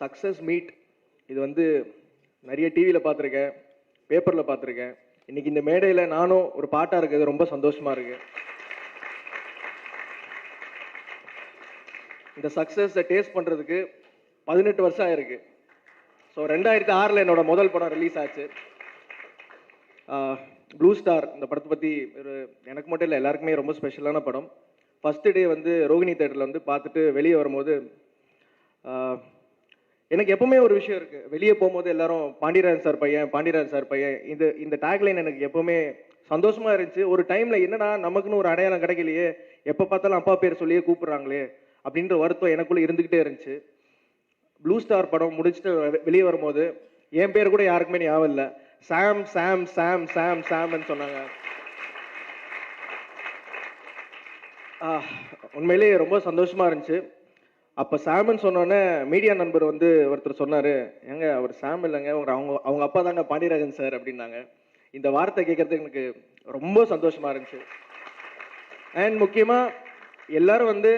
Success meet இது வந்து நிறைய டிவியில் பார்த்துருக்கேன் பேப்பரில் பார்த்துருக்கேன். இன்னைக்கு இந்த மேடையில் நானும் ஒரு பாட்டாக இருக்கிறது ரொம்ப சந்தோஷமாக இருக்கு. இந்த சக்ஸஸை டேஸ்ட் பண்ணுறதுக்கு பதினெட்டு வருஷம் ஆயிருக்கு. ஸோ ரெண்டாயிரத்தி ஆறில் என்னோட முதல் படம் ரிலீஸ் ஆச்சு. ப்ளூ ஸ்டார் இந்த படத்தை பற்றி ஒரு எனக்கு மட்டும் இல்லை எல்லாருக்குமே ரொம்ப ஸ்பெஷலான படம். ஃபஸ்ட்டு டே வந்து ரோகிணி தேட்டரில் வந்து பார்த்துட்டு வெளியே வரும்போது எனக்கு எப்பவுமே ஒரு விஷயம் இருக்கு. வெளியே போகும்போது எல்லாரும் பாண்டியராஜன் சார் பையன் பாண்டியராஜன் சார் பையன். இந்த இந்த டேக்லைன் எனக்கு எப்பவுமே சந்தோஷமா இருந்துச்சு. ஒரு டைம்ல என்னடா நமக்குன்னு ஒரு அடையாளம் கிடைக்கலையே எப்போ பார்த்தாலும் அப்பா பேர் சொல்லியே கூப்பிடுறாங்களே அப்படின்ற வருத்தம் எனக்குள்ள இருந்துகிட்டே இருந்துச்சு. ப்ளூ ஸ்டார் படம் முடிச்சுட்டு வெளியே வரும்போது என் பேர் கூட யாருக்குமே ஞாபகம் இல்லை. சாம் சாம் சாம் சாம் சாம்னு சொன்னாங்க. உண்மையிலேயே ரொம்ப சந்தோஷமா இருந்துச்சு. அப்போ சாமன் சொன்னோன்னே மீடியா நண்பர் வந்து ஒருத்தர் சொன்னார் ஏங்க அவர் சாம் இல்லைங்க ஒரு அவங்க அவங்க அப்பா தாங்க பாண்டியராஜன் சார் அப்படின்னாங்க. இந்த வார்த்தை கேட்கறதுக்கு எனக்கு ரொம்ப சந்தோஷமாக இருந்துச்சு. அண்ட் முக்கியமாக எல்லாரும் வந்து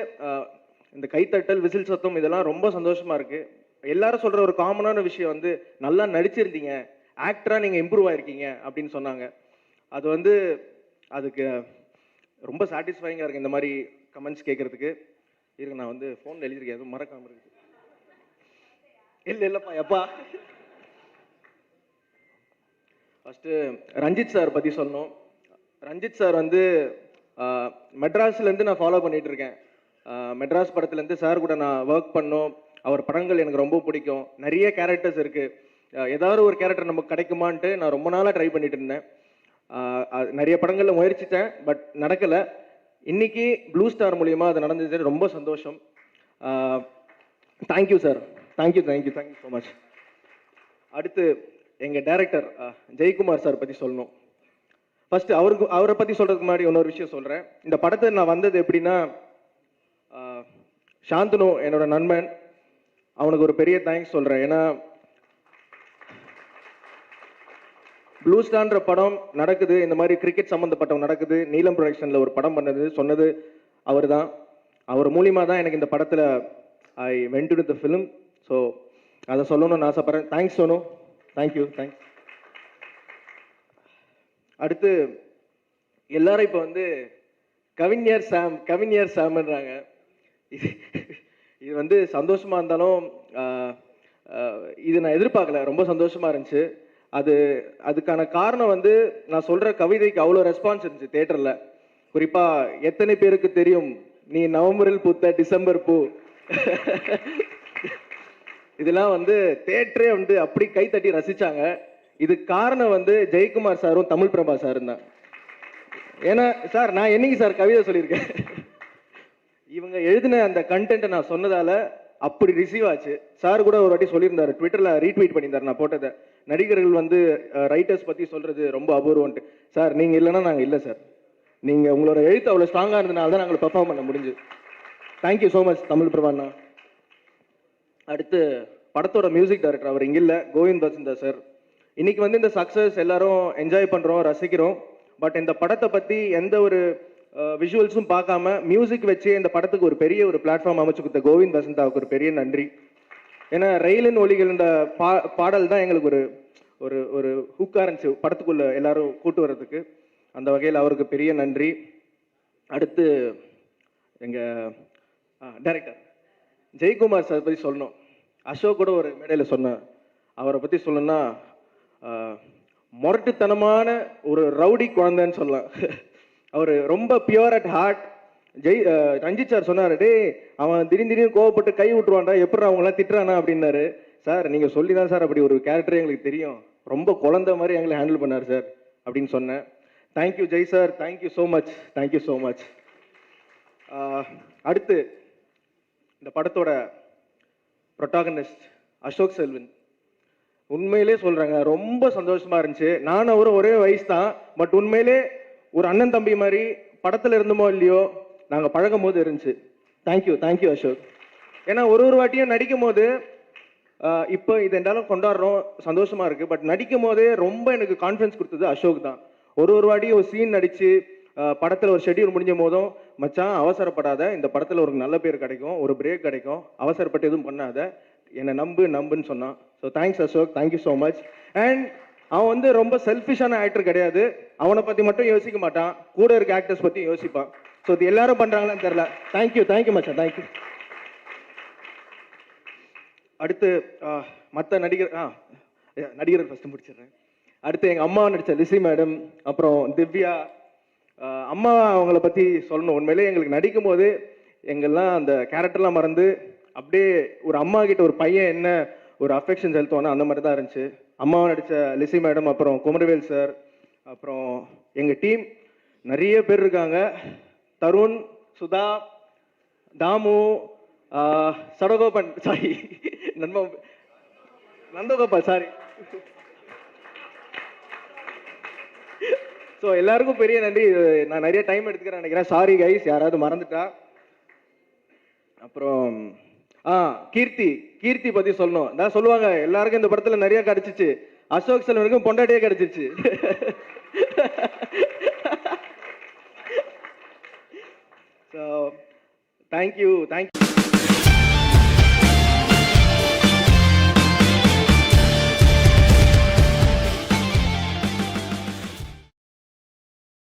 இந்த கைத்தட்டல் விசில் சத்தம் இதெல்லாம் ரொம்ப சந்தோஷமாக இருக்குது எல்லாரும் சொல்கிற ஒரு காமனான விஷயம் வந்து நல்லா நடிச்சிருந்தீங்க ஆக்டராக நீங்கள் இம்ப்ரூவ் ஆயிருக்கீங்க அப்படின்னு சொன்னாங்க. அது வந்து அதுக்கு ரொம்ப சாட்டிஸ்ஃபைங்காக இருக்குது இந்த மாதிரி கமெண்ட்ஸ் கேட்கறதுக்கு. இருங்க நான் வந்து ஃபோன் எழுதிருக்கேன் எதுவும் மறக்காம இருக்கு இல்ல இல்லப்பா எப்பா? ஃபர்ஸ்ட் ரஞ்சித் சார் பத்தி சொல்லணும். ரஞ்சித் சார் வந்து ஆஹ், மெட்ராஸ்ல இருந்து நான் ஃபாலோ பண்ணிட்டு இருக்கேன். மெட்ராஸ் படத்துல இருந்து சார் கூட நான் ஒர்க் பண்ணோம். அவர் படங்கள் எனக்கு ரொம்ப பிடிக்கும். நிறைய கேரக்டர்ஸ் இருக்கு. ஏதாவது ஒரு கேரக்டர் நமக்கு கிடைக்குமான்ட்டு நான் ரொம்ப நாளாக ட்ரை பண்ணிட்டு இருந்தேன். அது நிறைய படங்களில் முயற்சித்தேன் பட் நடக்கலை. இன்னைக்கு ப்ளூ ஸ்டார் மூலியமா அது நடந்தது. ரொம்ப சந்தோஷம். Thank you sir thank you thank you thank you so much அடுத்து எங்கள் டைரக்டர் ஜெயக்குமார் சார் பற்றி சொல்லணும். ஃபர்ஸ்ட் அவருக்கு அவரை பற்றி சொல்கிறதுக்கு முன்னாடி இன்னொரு விஷயம் சொல்கிறேன் இந்த படத்தை நான் வந்தது எப்படின்னா சாந்தனு என்னோட நண்பன். அவனுக்கு ஒரு பெரிய தேங்க்ஸ் சொல்கிறேன் ஏன்னா லூஸ்டான்ற படம் நடக்குது. இந்த மாதிரி கிரிக்கெட் சம்மந்தப்பட்டவங்க நடக்குது. நீலம் ப்ரொடக்ஷனில் ஒரு படம் பண்ணது சொன்னது அவர் தான் அவர் மூலியமாக தான் எனக்கு இந்த படத்தில் I went to the film so அதை சொல்லணும்னு ஆசைப்பட்றேன். தேங்க்ஸ் சோனு. தேங்க்யூ தேங்க்ஸ் அடுத்து எல்லாரும் இப்போ வந்து கவிஞர் சாம் கவிஞர் சாம்ன்றாங்க. இது இது வந்து சந்தோஷமாக இருந்தாலும் இது நான் எதிர்பார்க்கல. ரொம்ப சந்தோஷமாக இருந்துச்சு. அது அதுக்கான காரணம் வந்து நான் சொல்கிற கவிதைக்கு அவ்வளோ ரெஸ்பான்ஸ் இருந்துச்சு தேட்டரில் குறிப்பாக எத்தனை பேருக்கு தெரியும்? நீ நவம்பரில் பூத்த டிசம்பர் பூ. இதெல்லாம் வந்து தேட்டரே வந்து அப்படி கை தட்டி ரசிச்சாங்க. இதுக்கு காரணம் வந்து ஜெயக்குமார் சாரும் தமிழ் பிரபா சாரும் தான் ஏன்னா சார் நான் என்னைக்கு சார் கவிதை சொல்லியிருக்கேன்? இவங்க எழுதின அந்த கண்டென்ட்டை நான் சொன்னதால அப்படி ரிசீவ் ஆச்சு. சார் கூட ஒரு வாட்டி சொல்லியிருந்தாரு. ட்விட்டரில் ரீட்வீட் பண்ணியிருந்தார் நான் போட்டதை. நடிகர்கள் வந்து ரைட்டர்ஸ் பற்றி சொல்கிறது ரொம்ப அபூர்வம்ட்டு சார் நீங்கள் இல்லைன்னா நாங்கள் இல்லை சார். நீங்கள் உங்களோட எழுத்து அவ்வளோ ஸ்ட்ராங்காக இருந்ததுனால தான் நாங்கள் பெர்ஃபார்ம் பண்ண முடிஞ்சு. Thank you so much Tamil பிரபாண்ணா. அடுத்து படத்தோட மியூசிக் டைரக்டர் அவர் இங்கே இல்லை கோவிந்த் வசந்தா சார் இன்னைக்கு வந்து இந்த சக்ஸஸ் எல்லாரும் என்ஜாய் பண்ணுறோம் ரசிக்கிறோம். பட் இந்த படத்தை பற்றி எந்த ஒரு விஷுவல்ஸும் பார்க்காம மியூசிக் வச்சு இந்த படத்துக்கு ஒரு பெரிய ஒரு பிளாட்ஃபார்ம் அமைச்சு கொடுத்த கோவிந்த் வசந்தாவுக்கு ஒரு பெரிய நன்றி. ஏன்னா ரயிலின் ஒலிகள் இந்த பா பாடல் தான் எங்களுக்கு ஒரு ஒரு ஒரு ஹூக்கா இருந்துச்சு படத்துக்குள்ள எல்லாரும் கூட்டு வர்றதுக்கு. அந்த வகையில் அவருக்கு பெரிய நன்றி. அடுத்து எங்க டைரக்டர் ஜெயக்குமார் சார் பத்தி சொல்லணும். அசோக் கூட ஒரு மேடையில் சொன்னேன் அவரை பத்தி சொல்லணும்னா மொரட்டுத்தனமான முரட்டுத்தனமான ஒரு ரவுடி குழந்தைன்னு சொல்லலாம். அவர் ரொம்ப pure at heart Jai Ranjith sir சொன்னார் டே அவன் திடீர்னு திடீர்னு கோவப்பட்டு கை விட்டுருவான்டா எப்படி அவங்களாம் திட்டுறானா? அப்படின்னாரு. சார் நீங்கள் சொல்லி தான் சார் அப்படி ஒரு கேரக்டர் எங்களுக்கு தெரியும். ரொம்ப குழந்த மாதிரி எங்களை ஹேண்டில் பண்ணார் சார் அப்படின்னு சொன்னேன். Thank you Jai sir. Thank you so much thank you so much அடுத்து இந்த படத்தோட ப்ரொட்டாகனிஸ்ட் அசோக் செல்வன். உண்மையிலே சொல்கிறாங்க ரொம்ப சந்தோஷமாக இருந்துச்சு. நான் அவரும் ஒரே வயசு தான் பட் உண்மையிலே ஒரு அண்ணன் தம்பி மாதிரி படத்துல இருந்தோமோ இல்லையோ நாங்க பழகும் போது இருந்துச்சு தேங்க்யூ தேங்க்யூ அசோக் ஏன்னா ஒரு ஒரு வாட்டியும் நடிக்கும் போது இப்போ இது என்னாலும் கொண்டாடுறோம் சந்தோஷமா இருக்கு. பட் நடிக்கும் போதே ரொம்ப எனக்கு கான்ஃபிடன்ஸ் கொடுத்தது அசோக் தான். ஒரு ஒரு வாட்டியும் ஒரு சீன் நடிச்சு படத்தில் படத்துல ஒரு ஷெட்யூல் முடிஞ்ச போதும் மச்சான் அவசரப்படாத. இந்த படத்துல ஒரு நல்ல பேர் கிடைக்கும் ஒரு பிரேக் கிடைக்கும். அவசரப்பட்டு எதுவும் பண்ணாத. என்னை நம்பு நம்புன்னு சொன்னான். So thanks Ashok thank you so much and அவன் வந்து ரொம்ப செல்ஃபிஷான ஆக்டர் கிடையாது. அவனை பற்றி மட்டும் யோசிக்க மாட்டான். கூட இருக்க ஆக்டர்ஸ் பற்றி யோசிப்பான். ஸோ இது எல்லாரும் பண்ணுறாங்களான்னு தெரில தேங்க்யூ தேங்க்யூ மச்சான். தேங்க்யூ அடுத்து மற்ற நடிகர் ஆ நடிகர் ஃபஸ்ட்டு முடிச்சிடுறேன். அடுத்து எங்கள் அம்மா நடித்த லிசி மேடம் அப்புறம் திவ்யா. அம்மா அவங்கள பற்றி சொல்லணும். உண்மையிலே எங்களுக்கு நடிக்கும் போது எங்கெல்லாம் அந்த கேரக்டர்லாம் மறந்து அப்படியே ஒரு அம்மா கிட்ட ஒரு பையன் என்ன ஒரு அஃபெக்ஷன் செலுத்துவானோ அந்த மாதிரி தான் இருந்துச்சு. அம்மாவை நடித்த லிசி மேடம் அப்புறம் குமரவேல் சார் அப்புறம் எங்கள் டீம் நிறைய பேர் இருக்காங்க. தருண் சுதா தாமு சடகோபன் சாரி நண்பா நந்தகோபால் சாரி ஸோ எல்லாருக்கும் பெரிய நன்றி. நான் நிறைய டைம் எடுத்துக்கிறேன் நினைக்கிறேன். சாரி கைஸ் யாராவது மறந்துட்டா. அப்புறம் ஆ கீர்த்தி. கீர்த்தி பத்தி சொல்லணும். நான் சொல்லுவாங்க எல்லாருக்கும் இந்த படத்துல நிறைய கிடைச்சிச்சு. அசோக் செல்வனுக்கும் பொண்டாட்டியே கிடைச்சிச்சு. So thank you thank you